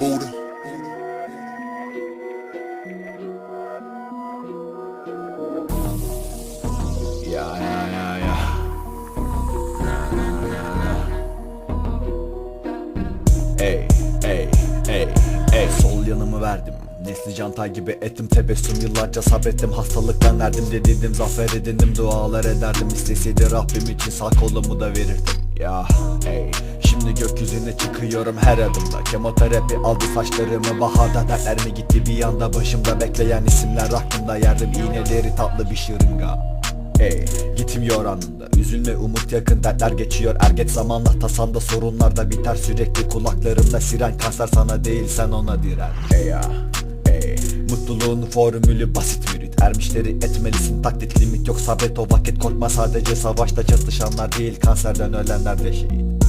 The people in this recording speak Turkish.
Buddha. Ya ya ya. Na, na, na, na. Ey ey ey ey Sol yanımı verdim. Nesli cantay gibi ettim tebessüm. Yıllarca sabrettim. Hastalıktan verdim Dedim zafer edindim. Dualar ederdim. İsteseydi Rabbim için sağ kolumu da verirdim Ya ey Şimdi gökyüzüne çıkıyorum her adımda. Kemoterapi aldı saçlarımı Baharda dertlerimi gitti? Bir yanda Başımda bekleyen isimler aklımda. Yerdim iğneleri tatlı bir şırınga. Ey gitmiyor anında. Üzülme umut yakın dertler geçiyor. Er geç zamanla tasamda sorunlar da biter. Sürekli kulaklarımda siren kanser sana değil sen ona diren. Ey ya ey Mutluluğun formülü basit mürit Ermişleri etmelisin. Taklit limit yok. Sabret o vakit. Korkma sadece Savaşta çatışanlar değil. Kanserden ölenler de şehit